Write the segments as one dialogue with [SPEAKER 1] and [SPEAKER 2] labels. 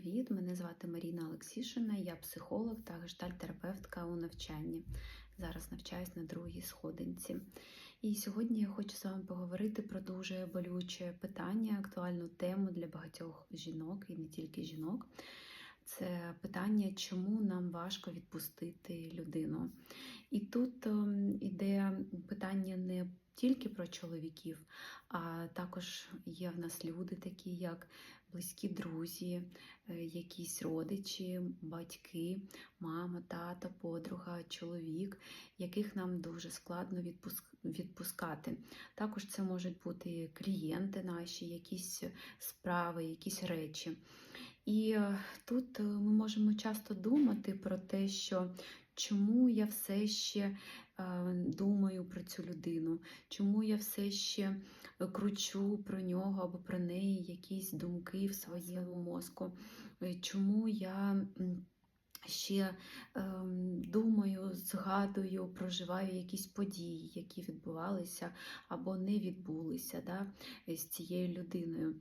[SPEAKER 1] привіт! Мене звати Маріна Олексішина, я психолог та гештальтерапевтка у навчанні. Зараз навчаюсь на другій сходинці. І сьогодні я хочу з вами поговорити про дуже болюче питання, актуальну тему для багатьох жінок і не тільки жінок. Це питання, чому нам важко відпустити людину. І тут ем, іде питання не тільки про чоловіків, а також є в нас люди, такі як близькі друзі, е, якісь родичі, батьки, мама, тата, подруга, чоловік, яких нам дуже складно відпускати. Також це можуть бути клієнти наші, якісь справи, якісь речі. І е, тут е, ми можемо часто думати про те, що чому я все ще думаю про цю людину, чому я все ще кручу про нього або про неї якісь думки в своєму мозку, Е, чому я. Ще ем, думаю, згадую, проживаю якісь події, які відбувалися або не відбулися да, з цією людиною.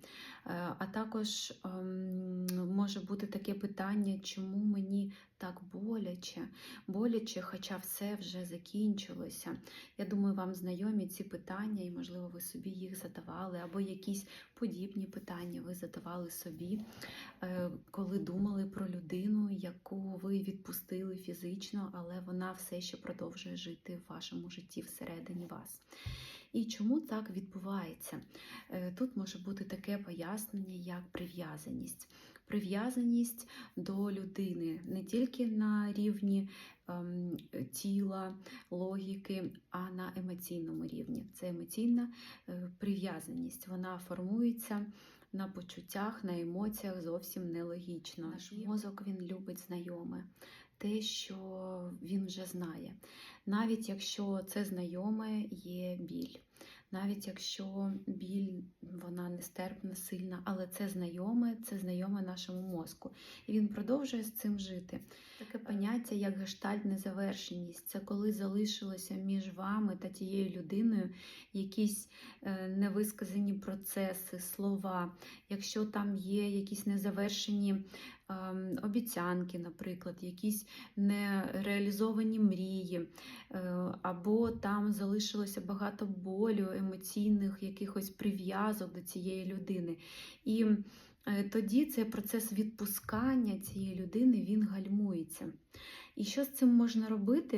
[SPEAKER 1] Е, А також ем, може бути таке питання, чому мені так боляче, боляче, хоча все вже закінчилося. Я думаю, вам знайомі ці питання, і, можливо, ви собі їх задавали, або якісь подібні питання ви задавали собі, е, коли думали про людину, яку ви відпустили фізично, але вона все ще продовжує жити в вашому житті всередині вас. І чому так відбувається? Е, Тут може бути таке пояснення, як прив'язаність. Прив'язаність до людини не тільки на рівні ем, тіла, логіки, а на емоційному рівні. Це емоційна е, прив'язаність. Вона формується на почуттях, на емоціях зовсім нелогічно. Наш мозок він любить знайоме, те, що він вже знає. Навіть якщо це знайоме, є біль. Навіть якщо біль вона нестерпна, сильна, але це знайоме, це знайоме нашому мозку. І він продовжує з цим жити. Таке поняття, як гештальт незавершеність, це коли залишилося між вами та тією людиною якісь е, невисказані процеси, слова. Якщо там є якісь незавершені обіцянки, наприклад, якісь нереалізовані мрії, е, або там залишилося багато болю, емоційних якихось прив'язок до цієї людини. І е, тоді цей процес відпускання цієї людини він гальмується. І що з цим можна робити?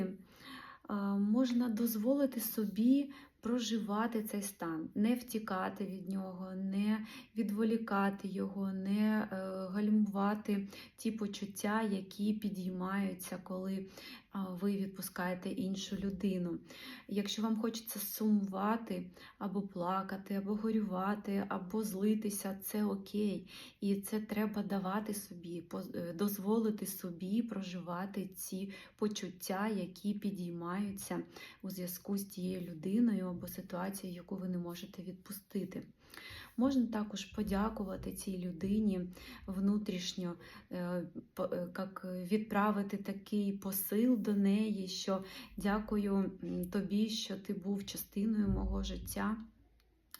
[SPEAKER 1] Е, Можна дозволити собі проживати цей стан, не втікати від нього, не відволікати його, не е, гальмувати ті почуття, які підіймаються, коли ви відпускаєте іншу людину. Якщо вам хочеться сумувати, або плакати, або горювати, або злитися, це окей. І це треба давати собі, е, дозволити собі проживати ці почуття, які підіймаються у зв'язку з тією людиною або ситуацією, яку ви не можете відпустити. Можна також подякувати цій людині внутрішньо, е, е, як відправити такий посил до неї, що дякую тобі, що ти був частиною мого життя.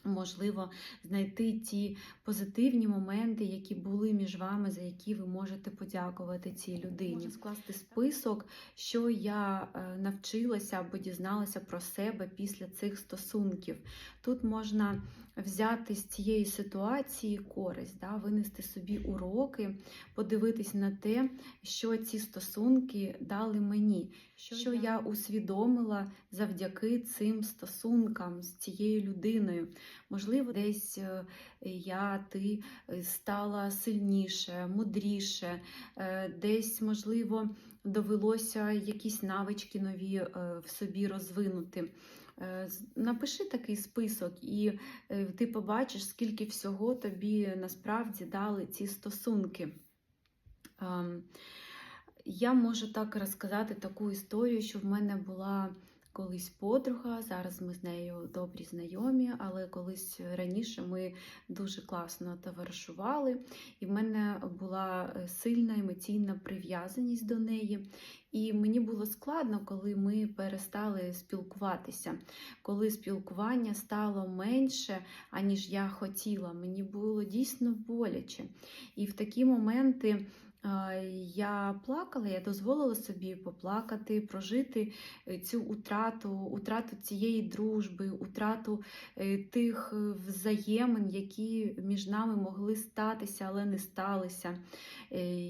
[SPEAKER 1] Можливо, знайти ті позитивні моменти, які були між вами, за які ви можете подякувати цій людині. Можна скласти список, що я е, навчилася або дізналася про себе після цих стосунків. Тут можна взяти з цієї ситуації користь, да, винести собі уроки, подивитись на те, що ці стосунки дали мені, що, що я усвідомила завдяки цим стосункам з цією людиною. Можливо, десь е, я, ти е, стала сильніше, мудріше, е, десь, можливо, довелося якісь навички нові в собі розвинути. Е, Напиши такий список, і е, ти побачиш, скільки всього тобі насправді дали ці стосунки. Ем, Я можу так розказати таку історію, що в мене була колись подруга. Зараз ми з нею добрі знайомі, але колись раніше ми дуже класно товаришували, і в мене була е, сильна емоційна прив'язаність до неї. І мені було складно, коли ми перестали спілкуватися, коли спілкування стало менше, аніж я хотіла. Мені було дійсно боляче. І в такі моменти. Я плакала, я дозволила собі поплакати, прожити е, цю утрату, утрату цієї дружби, утрату е, тих е, взаємин, які між нами могли статися, але не сталися.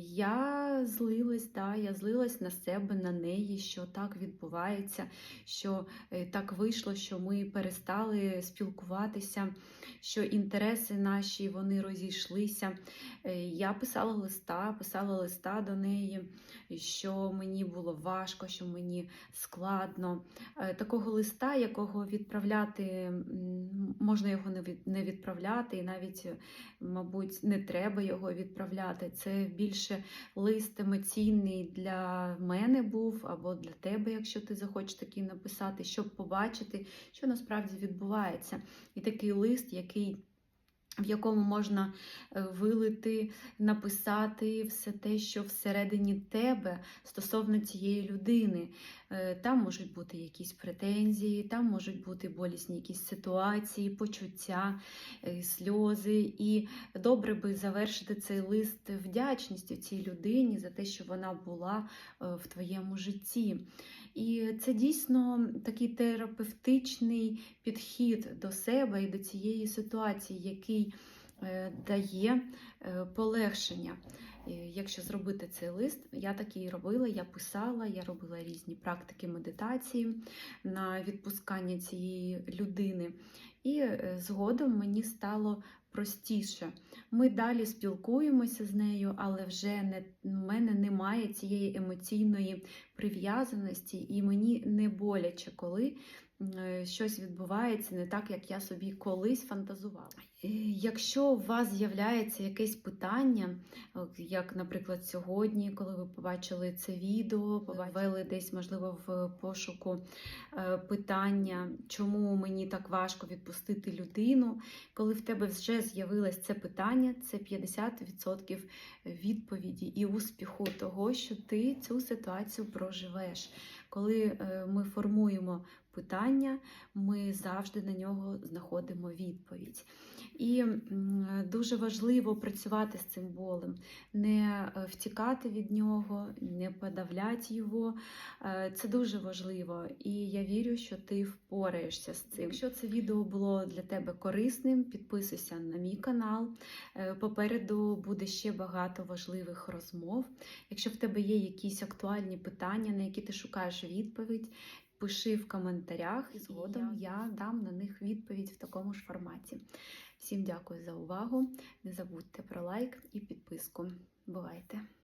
[SPEAKER 1] Я злилась, да, я злилась на себе, на неї, що так відбувається, що так вийшло, що ми перестали спілкуватися, що інтереси наші вони розійшлися. Е, Я писала листа, писала листа до неї, що мені було важко, що мені складно. Е, Такого листа, якого відправляти можна його не відправляти, і навіть, е, мабуть, не треба його відправляти. Це більше лист емоційний для мене був або для тебе, якщо ти захочеш такий написати, щоб побачити, що насправді відбувається. І такий лист, який в якому можна е, вилити, написати все те, що всередині тебе стосовно цієї людини. Е, Там можуть бути якісь претензії, там можуть бути болісні якісь ситуації, почуття, е, сльози. І добре би завершити цей лист вдячністю цій людині за те, що вона була е, в твоєму житті. І це дійсно такий терапевтичний підхід до себе і до цієї ситуації, який дає полегшення. Якщо зробити цей лист, я такий робила, я писала, я робила різні практики медитації на відпускання цієї людини. І е, згодом мені стало простіше. Ми далі спілкуємося з нею, але вже не, в мене немає цієї емоційної прив'язаності, і мені не боляче, коли щось відбувається не так, як я собі колись фантазувала. Е, Якщо у вас з'являється якесь питання, як, наприклад, сьогодні, коли ви побачили це відео, ввели десь, можливо, в пошуку е, питання, чому мені так важко відпустити людину, коли в тебе вже з'явилось це питання, це 50% відповіді і успіху того, що ти цю ситуацію проживеш. Коли е, ми формуємо питання, ми завжди на нього знаходимо відповідь. І дуже важливо працювати з цим болем, не е, втікати від нього, не подавляти його. Е, Це дуже важливо, і я вірю, що ти впораєшся з цим. Якщо це відео було для тебе корисним, підписуйся на мій канал. Попереду буде ще багато важливих розмов. Якщо в тебе є якісь актуальні питання, на які ти шукаєш відповідь, пиши в коментарях, і згодом я дам на них відповідь в такому ж форматі. Всім дякую за увагу. Не забудьте про лайк і підписку. Бувайте!